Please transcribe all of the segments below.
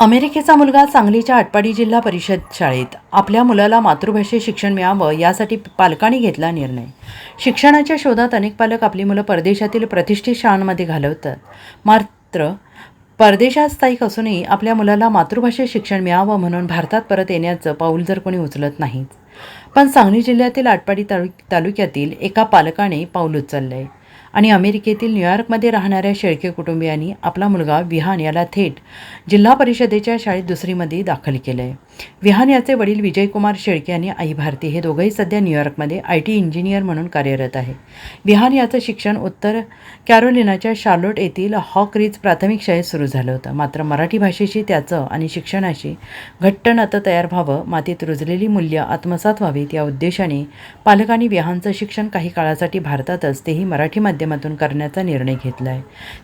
अमेरिकेचा मुलगा सांगलीच्या आटपाडी जिल्हा परिषद शाळेत. आपल्या मुलाला मातृभाषेत शिक्षण मिळावं यासाठी पालकांनी घेतला निर्णय. शिक्षणाच्या शोधात अनेक पालक आपली मुलं परदेशातील प्रतिष्ठित शाळांमध्ये घालवतात. मात्र परदेशात स्थायिक असूनही आपल्या मुलाला मातृभाषेत शिक्षण मिळावं म्हणून भारतात परत येण्याचं पाऊल जर कोणी उचलत नाहीत. पण सांगली जिल्ह्यातील आटपाडी तालु तालुक्यातील एका पालकाने पाऊल उचललं आहे आणि अमेरिकेतील न्यूयॉर्कमध्ये राहणाऱ्या शेळके कुटुंबियांनी आपला मुलगा विहान याला थेट जिल्हा परिषदेच्या शाळेत दुसरीमध्ये दाखल केलं आहे विहान याचे वडील विजयकुमार शेळके आणि आई भारती हे दोघंही सध्या न्यूयॉर्कमध्ये आय टी इंजिनियर म्हणून कार्यरत आहे. विहान याचं शिक्षण उत्तर कॅरोलिनाच्या शार्लोट येथील हॉकरीज प्राथमिक शाळेत सुरू झालं होतं. मात्र मराठी भाषेशी त्याचं आणि शिक्षणाशी घट्ट नातं तयार व्हावं मातीत रुजलेली मूल्य आत्मसात व्हावीत या उद्देशाने पालकांनी विहानचं शिक्षण काही काळासाठी भारतातच तेही मराठी माध्यमातून करण्याचा निर्णय घेतला आहे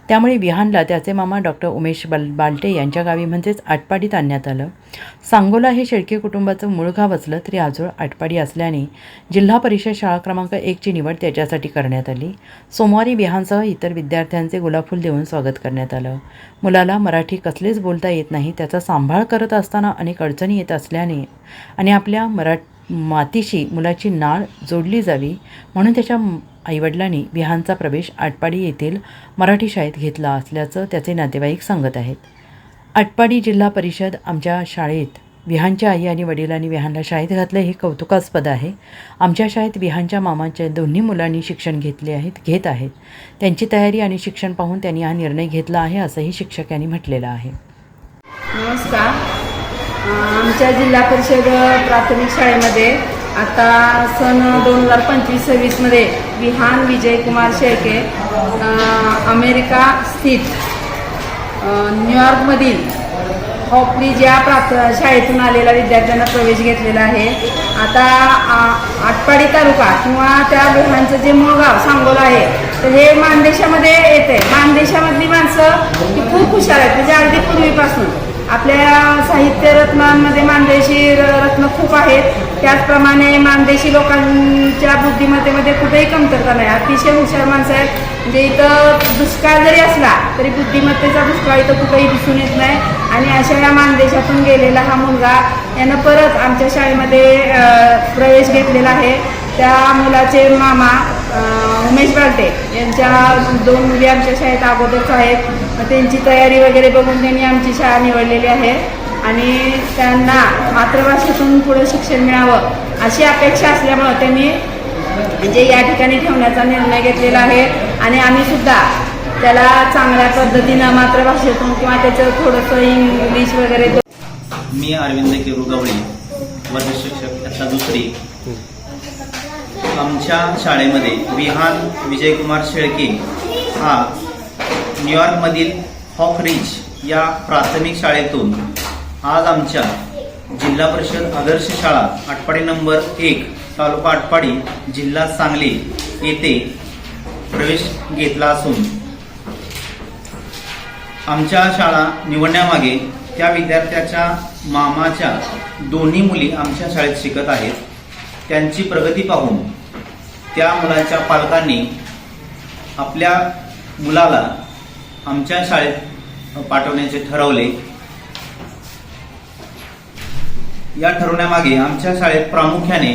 त्यामुळे विहानला त्याचे मामा डॉक्टर उमेश बल बालटे यांच्या गावी म्हणजेच आटपाडीत आणण्यात आलं. सांगोल हे शेळके कुटुंबाचं मूळ गाव असलं तरी आजोळ आटपाडी असल्याने जिल्हा परिषद शाळा क्रमांक एकची निवड त्याच्यासाठी करण्यात आली. सोमवारी बिहानसह इतर विद्यार्थ्यांचे गुलाबफूल देऊन स्वागत करण्यात आलं. मुलाला मराठी कसलेच बोलता येत नाही त्याचा सांभाळ करत असताना अनेक अडचणी येत असल्याने आणि आपल्या मरा मातीशी मुलाची नाळ जोडली जावी म्हणून त्याच्या आईवडिलांनी बिहानचा प्रवेश आटपाडी येथील मराठी शाळेत घेतला असल्याचं त्याचे नातेवाईक सांगत आहेत. आटपाडी जिल्हा परिषद आमच्या शाळेत विहानच्या आई आणि वडिलांनी विहानला शाळेत घातलं. हे कौतुकास्पद आहे. आमच्या शाळेत विहानच्या मामाच्या दोन्ही मुलांनी शिक्षण घेतले आहेत घेत आहेत. त्यांची तयारी आणि शिक्षण पाहून त्यांनी हा निर्णय घेतला आहे असंही शिक्षकांनी म्हटलेलं आहे. नमस्कार. आमच्या जिल्हा परिषद प्राथमिक शाळेमध्ये आता सन दोन हजार पंचवीस सव्वीसमध्ये विहान विजयकुमार शेळके अमेरिका स्थित न्यूयॉर्कमधील हॉपलीज ज्या प्राथ शाळेतून आलेल्या विद्यार्थ्यांना प्रवेश घेतलेला आहे आता आ- आटपाडी तालुका किंवा त्या विहानचं जे मूळ गाव सांगोला आहे तर हे मानदेशामध्ये येते मानदेशामधली माणसं ही खूप हुशार आहेत. म्हणजे अगदी पूर्वीपासून आपल्या साहित्य रत्नांमध्ये मानदेशी रत्न खूप आहेत. त्याचप्रमाणे मानदेशी लोकांच्या बुद्धिमत्तेमध्ये कुठेही कमतरता नाही. अतिशय हुशार माणसं आहेत. म्हणजे इथं दुष्काळ जरी असला तरी बुद्धिमत्तेचा दुष्काळ इथं कुठेही दिसून येत नाही. आणि अशा या मानदेशातून गेलेला हा मुलगा यानं परत आमच्या शाळेमध्ये प्रवेश घेतलेला आहे. त्या मुलाचे मामा उमेश बालटे यांच्या दोन मुली आमच्या शाळेत अगोदरच आहेत. मग त्यांची तयारी वगैरे बघून त्यांनी आमची शाळा निवडलेली आहे. आणि त्यांना मातृभाषेतून पुढे शिक्षण मिळावं अशी अपेक्षा असल्यामुळं त्यांनी म्हणजे या ठिकाणी ठेवण्याचा निर्णय घेतलेला आहे. आणि आम्ही सुद्धा त्याला चांगल्या पद्धतीनं मातृभाषेतून किंवा त्याचं थोडंसं इंग्लिश वगैरे मी अरविंद केरू गवळी वर्ग शिक्षक आता दुसरी. आमच्या शाळेमध्ये विहान विजयकुमार शेळके हा न्यूयॉर्कमधील हॉक रिच या प्राथमिक शाळेतून आज आमच्या जिल्हा परिषद आदर्श शाळा आटपाडी नंबर एक तालुका आटपाडी जिल्हा सांगली येथे प्रवेश घेतला असून आमच्या शाळा निवडण्यामागे त्या विद्यार्थ्याच्या मामाच्या दोन्ही मुली आमच्या शाळेत शिकत आहेत. त्यांची प्रगती पाहून त्या मुलांच्या पालकांनी आपल्या मुलाला आमच्या शाळेत पाठवण्याचे ठरवले. या ठरवण्यामागे आमच्या शाळेत प्रामुख्याने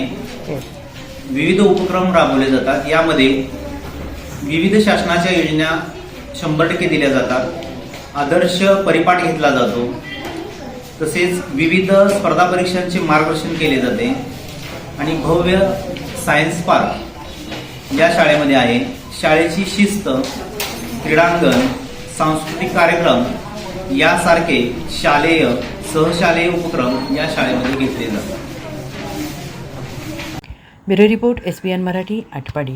विविध उपक्रम राबवले जातात. यामध्ये विविध शासनाच्या योजना शंभर टक्के दिल्या जातात. आदर्श परिपाठ घेतला जातो. तसेच विविध स्पर्धा परीक्षांचे मार्गदर्शन केले जाते. आणि भव्य सायन्स पार्क या शाळेमध्ये आहे. शाळेची शिस्त क्रीडांगण सांस्कृतिक कार्यक्रम यासारखे शालेय सहशालेय उपक्रम या शाळेमध्ये घेतले जातात. Bureau report S B N Marathi Atpadi.